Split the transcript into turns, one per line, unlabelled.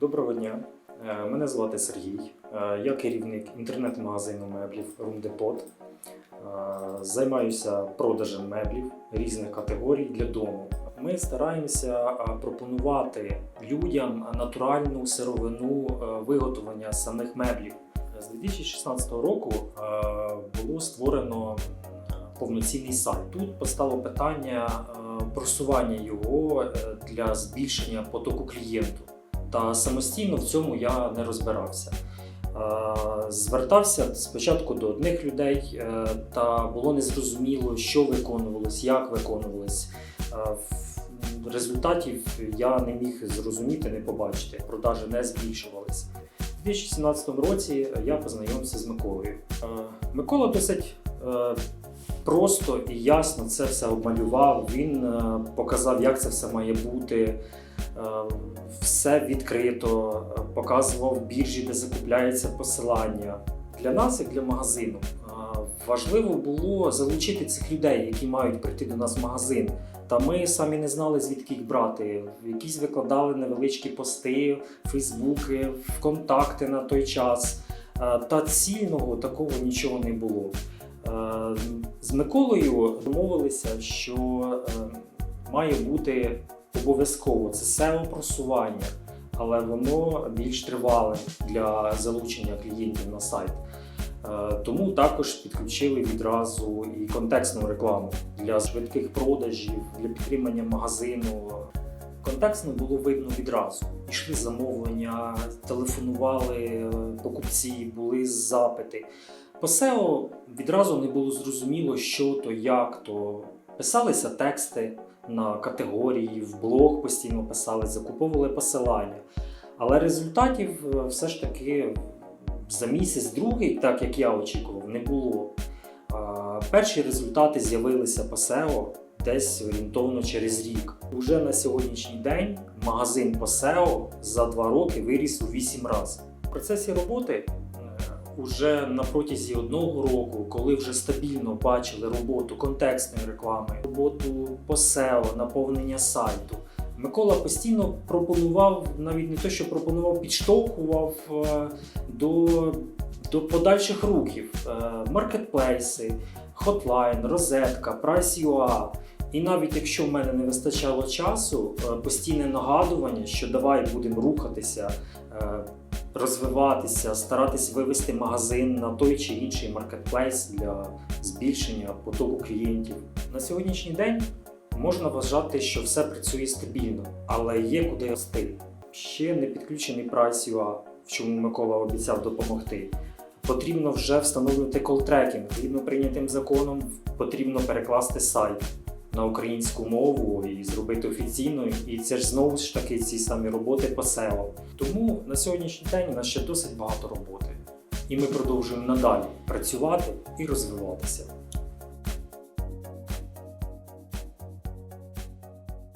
Доброго дня. Е, Мене звати Сергій. Е, Я керівник інтернет-магазину меблів Румдепот. Займаюся продажем меблів різних категорій для дому. Ми стараємося е, пропонувати людям натуральну сировину е, виготовлення самих меблів. З 2016 року е, було створено е, повноцінний сайт. Тут постало питання е, просування його е, для збільшення потоку клієнту та самостійно в цьому я не розбирався. Е, Звертався спочатку до одних людей, е, та було незрозуміло, що виконувалось, як виконувалось. Е, Результатів я не міг зрозуміти, не побачити. Продажі не збільшувались. У 2017 році я познайомився з Миколою. Микола досить просто і ясно це все обмалював. Він показав, як це все має бути. Е, Все відкрито, е, показував біржі, де закупляється посилання. Для нас, як для магазину, е, важливо було залучити цих людей, які мають прийти до нас в магазин. Та ми самі не знали, звідки їх брати. Якісь викладали невеличкі пости, фейсбуки, ВКонтакти на той час. Та цільного такого нічого не було. З Миколою домовилися, що має бути обов'язково це SEO-просування, але воно більш тривале для залучення клієнтів на сайт. Е, Тому також підключили відразу і контекстну рекламу для швидких продажів, для підтримання магазину. Контекстно було видно відразу. Пішли замовлення, телефонували е, покупці, були запити. По SEO відразу не було зрозуміло, що то, як то. Писалися тексти на категорії, в блог постійно писали, закуповували посилання. Але результатів е, все ж таки за місяць другий, так як я очікував, не було. Перші результати з'явилися по SEO десь орієнтовно через рік. Уже на сьогоднішній день магазин по SEO за два роки виріс у 8 разів. В процесі роботи уже на протязі одного року, коли вже стабільно бачили роботу контекстної реклами, роботу по SEO, наповнення сайту. Микола постійно пропонував, навіть не те, що пропонував, підштовхував е, до, до подальших рухів. Е, Маркетплейси, Hotline, Розетка, Price.ua. І навіть якщо в мене не вистачало часу, е, постійне нагадування, що давай будемо рухатися, розвиватися, старатись вивести магазин на той чи інший маркетплейс для збільшення потоку клієнтів. На сьогоднішній день можна вважати, що все працює стабільно, але є куди рости. Ще не підключений Price.ua, в чому Микола обіцяв допомогти. Потрібно вже встановлювати колтрекінг. Згідно прийнятим законом, потрібно перекласти сайт на українську мову і зробити офіційною. І це ж знову ж таки ці самі роботи по селам. Тому на сьогоднішній день у нас ще досить багато роботи. І ми продовжуємо надалі працювати і розвиватися.